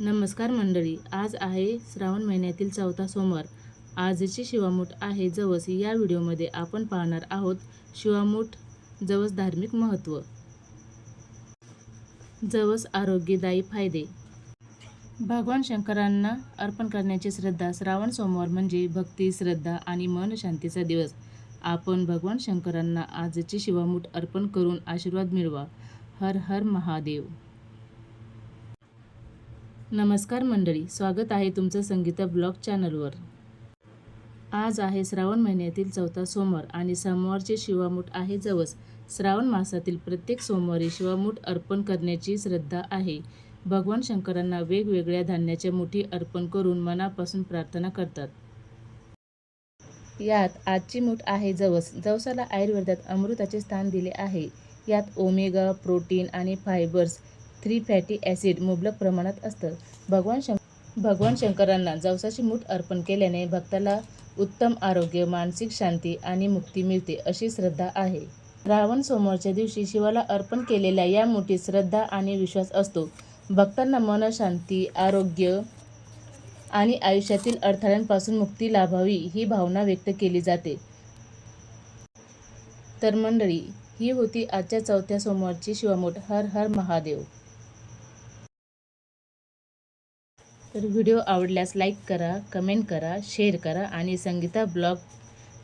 नमस्कार मंडळी आज आहे श्रावण महिन्यातील चौथा सोमवार. आजची शिवामूठ आहे जवस. या व्हिडिओमध्ये आपण पाहणार आहोत शिवामूठ जवस धार्मिक महत्त्व. जवस आरोग्यदायी फायदे. भगवान शंकरांना अर्पण करण्याची श्रद्धा श्रावण सोमवार म्हणजे भक्ती श्रद्धा आणि मन शांतीचा दिवस. आपण भगवान शंकरांना आजची शिवामूठ अर्पण करून आशीर्वाद मिळवा. हर हर महादेव. नमस्कार मंडळी स्वागत आहे तुमचं संगीता ब्लॉग चॅनलवर. आज आहे श्रावण महिन्यातील चौथा सोमवार आणि सोमवारचे शिवामूठ आहे जवस. श्रावण मासातील प्रत्येक सोमवारी शिवामूठ अर्पण करण्याची श्रद्धा आहे. भगवान शंकरांना वेगवेगळ्या धान्याच्या मुठी अर्पण करून मनापासून प्रार्थना करतात. यात आजची मूठ आहे जवस. जवसाला आयुर्वेदात अमृताचे स्थान दिले आहे. यात ओमेगा प्रोटीन आणि फायबर्स थ्री फॅटी ॲसिड मुबलक प्रमाणात असतं. भगवान शं भगवान शंकरांना जवसाची मूठ अर्पण केल्याने भक्ताला उत्तम आरोग्य मानसिक शांती आणि मुक्ती मिळते अशी श्रद्धा आहे. रावण सोमवारच्या दिवशी शिवाला अर्पण केलेल्या या मुठीत श्रद्धा आणि विश्वास असतो. भक्तांना मनशांती आरोग्य आणि आयुष्यातील अडथळ्यांपासून मुक्ती लाभावी ही भावना व्यक्त केली जाते. तर मंडळी ही होती आजच्या चौथ्या सोमवारची शिवामूठ. हर हर महादेव. तर व्हिडिओ आवडल्यास लाईक करा कमेंट करा शेअर करा आणि संगीता ब्लॉग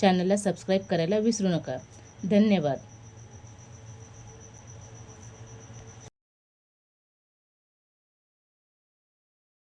चॅनलला सबस्क्राईब करायला विसरू नका. धन्यवाद.